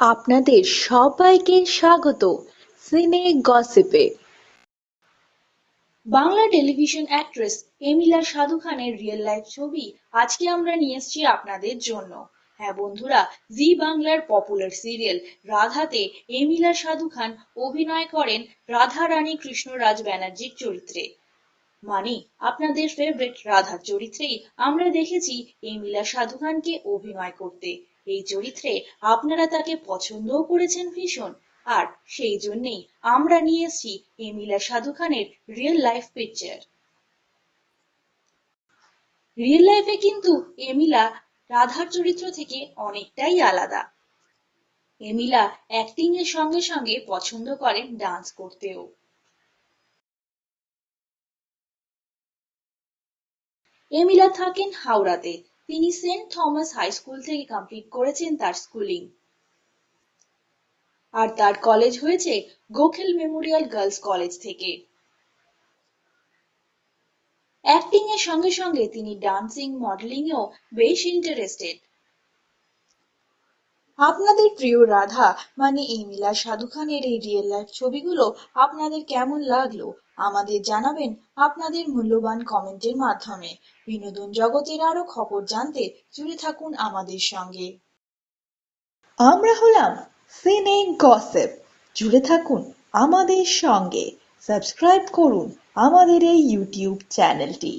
আপনাদের সবাইকে স্বাগত সিনে গসিপে। বাংলা টেলিভিশন অ্যাক্ট্রেস এমিলা সাধু খানের রিয়েল লাইফ ছবি আজকে আমরা নিয়ে এসেছি আপনাদের জন্য। হ্যাঁ বন্ধুরা, জি বাংলার পপুলার সিরিয়াল রাধাতে এমিলা সাধু খান অভিনয় করেন রাধা রানী কৃষ্ণরাজ ব্যানার্জির চরিত্রে। মানে আপনাদের ফেভারিট রাধার চরিত্রেই আমরা দেখেছি এমিলা সাধু খানকে অভিনয় করতে। এই চরিত্রে আপনারা তাকে পছন্দও করেছেন ভীষণ। আর সেই জন্যেই আমরা নিয়ে এসেছি এমিলা সাধু খানের রিয়েল লাইফ পিকচার রিয়েল লাইফে কিন্তু এমিলা রাধার চরিত্র থেকে অনেকটাই আলাদা। এমিলা অ্যাক্টিং এর সঙ্গে সঙ্গে পছন্দ করেন ডান্স করতেও। এমিলা থাকেন হাওড়াতে। তিনি সেন্ট থমাস হাই স্কুল থেকে কমপ্লিট করেছেন তার স্কুলিং। আর তার কলেজ হয়েছে গোখেল মেমোরিয়াল গার্লস কলেজ থেকে। অ্যাক্টিং এর সঙ্গে সঙ্গে তিনি ডান্সিং মডেলিং এও বেশ ইন্টারেস্টেড। আপনাদের প্রিয় রাধা মানে এমিলা সাধু খানের এই রিয়েল লাইফ ছবিগুলো আপনাদের কেমন লাগল? আমাদের জানাবেন আপনাদের মূল্যবান কমেন্টের মাধ্যমে। বিনোদন জগতের আরও খবর জানতে জুড়ে থাকুন আমাদের সঙ্গে। আমরা হলাম সিনে গসিপ জুড়ে থাকুন আমাদের সঙ্গে। সাবস্ক্রাইব করুন আমাদের এই ইউটিউব চ্যানেলটি